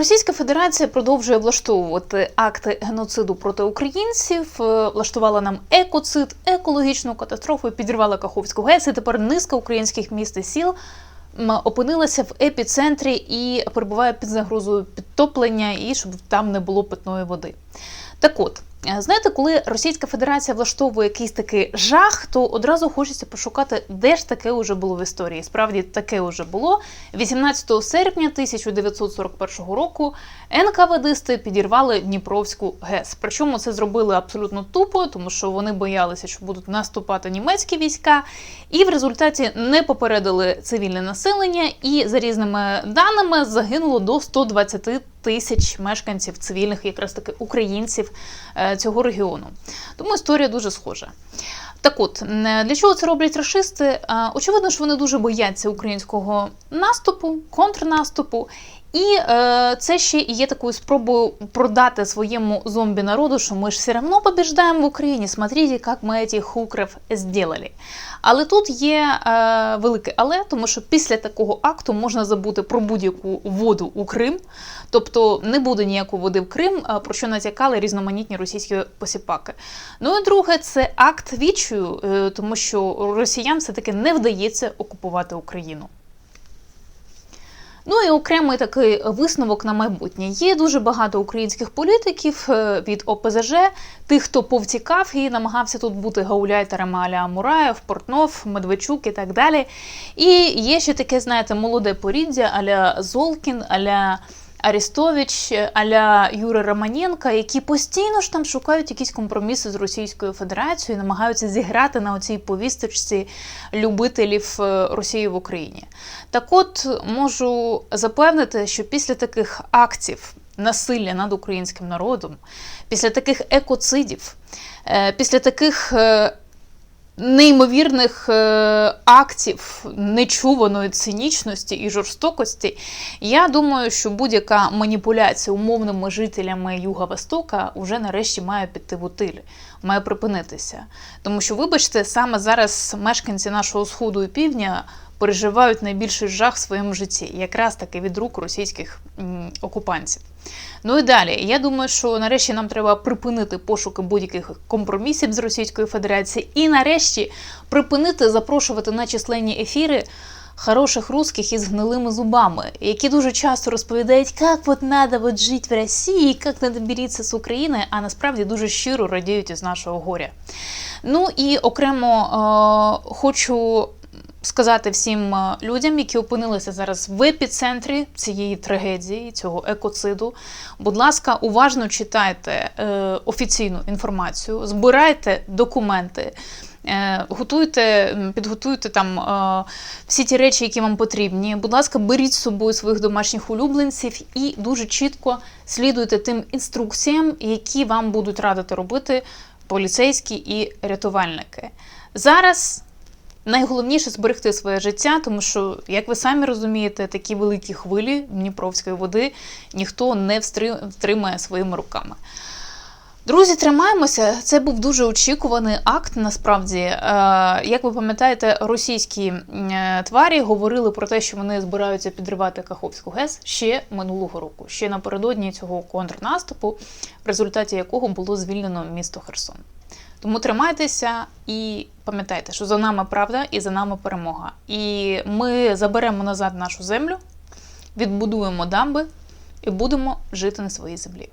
Російська Федерація продовжує влаштовувати акти геноциду проти українців, е, влаштувала нам екоцид, екологічну катастрофу, підірвала Каховську ГЕС. І тепер низка українських міст і сіл опинилася в епіцентрі і перебуває під загрозою підтоплення, і щоб там не було питної води. Так от. Е, Знаєте, коли Російська Федерація влаштовує якийсь такий жах, то одразу хочеться пошукати, де ж таке вже було в історії. Справді таке вже було. 18 серпня 1941 року НКВДисти підірвали Дніпровську ГЕС. Причому це зробили абсолютно тупо, тому що вони боялися, що будуть наступати німецькі війська, і в результаті не попередили цивільне населення. І за різними даними загинуло до 120 тисяч мешканців цивільних, якраз таки українців е, цього регіону. Тому історія дуже схожа. Так от, для чого це роблять рашисти? Е, Очевидно, що вони дуже бояться українського наступу, контрнаступу. І е, це ще є такою спробою продати своєму зомбі народу, що ми ж все одно побіждаємо в Україні. Смотрите, як ми цих укрів зробили. Але тут є е, велике але, тому що після такого акту можна забути про будь-яку воду у Крим, тобто не буде ніякої води в Крим, е, про що натякали різноманітні російські посіпаки. Ну і друге, це акт відчую, е, тому що росіян все-таки не вдається окупувати Україну. Ну і окремий такий висновок на майбутнє. Є дуже багато українських політиків е, від ОПЗЖ, тих, хто повтікав і намагався тут бути гауляйтерами аля Мураєв, Портнов, Медведчук і так далі. І є ще таке, знаєте, молоде поріддя аля Золкін, аля Арістович, аля Юри Романенка, які постійно ж там шукають якісь компроміси з Російською Федерацією, намагаються зіграти на оцій повісточці любителів е, Росії в Україні. Так от можу запевнити, що після таких актів насилля над українським народом, після таких екоцидів, е, після таких е, неймовірних е, актів нечуваної цинічності і жорстокості, я думаю, що будь-яка маніпуляція умовними жителями Юга-Востока вже нарешті має піти в утиль, має припинитися. Тому що, вибачте, саме зараз мешканці нашого сходу і півдня переживають найбільший жах в своєму житті, якраз таки від рук російських окупантів. Ну і далі, я думаю, що нарешті нам треба припинити пошуки будь-яких компромісів з Російською Федерацією і нарешті припинити запрошувати на численні ефіри хороших русських із гнилими зубами, які дуже часто розповідають, як от надо от жити в Росії, як надо миритися з Україною, а насправді дуже щиро радіють із нашого горя. Ну і окремо е, хочу сказати всім е, людям, які опинилися зараз в епіцентрі цієї трагедії, цього екоциду. Будь ласка, уважно читайте е, офіційну інформацію, збирайте документи. е, Готуйте, підготуйте там всі ті речі, які вам потрібні. Будь ласка, беріть з собою своїх домашніх улюбленців і дуже чітко слідуйте тим інструкціям, які вам будуть радити робити поліцейські і рятувальники. Зараз Найголовніше зберегти своє життя, тому що, як ви самі розумієте, такі великі хвилі Дніпровської води ніхто не втримає своїми руками. Друзі, тримаємося. Це був дуже очікуваний акт. Насправді, Е, як ви пам'ятаєте, російські е, тварі говорили про те, що вони збираються підривати Каховську ГЕС ще минулого року, ще напередодні цього контрнаступу, в результаті якого було звільнено місто Херсон. Тому тримайтеся і пам'ятайте, що за нами правда і за нами перемога. І ми заберемо назад нашу землю, відбудуємо дамби і будемо жити на своїй землі.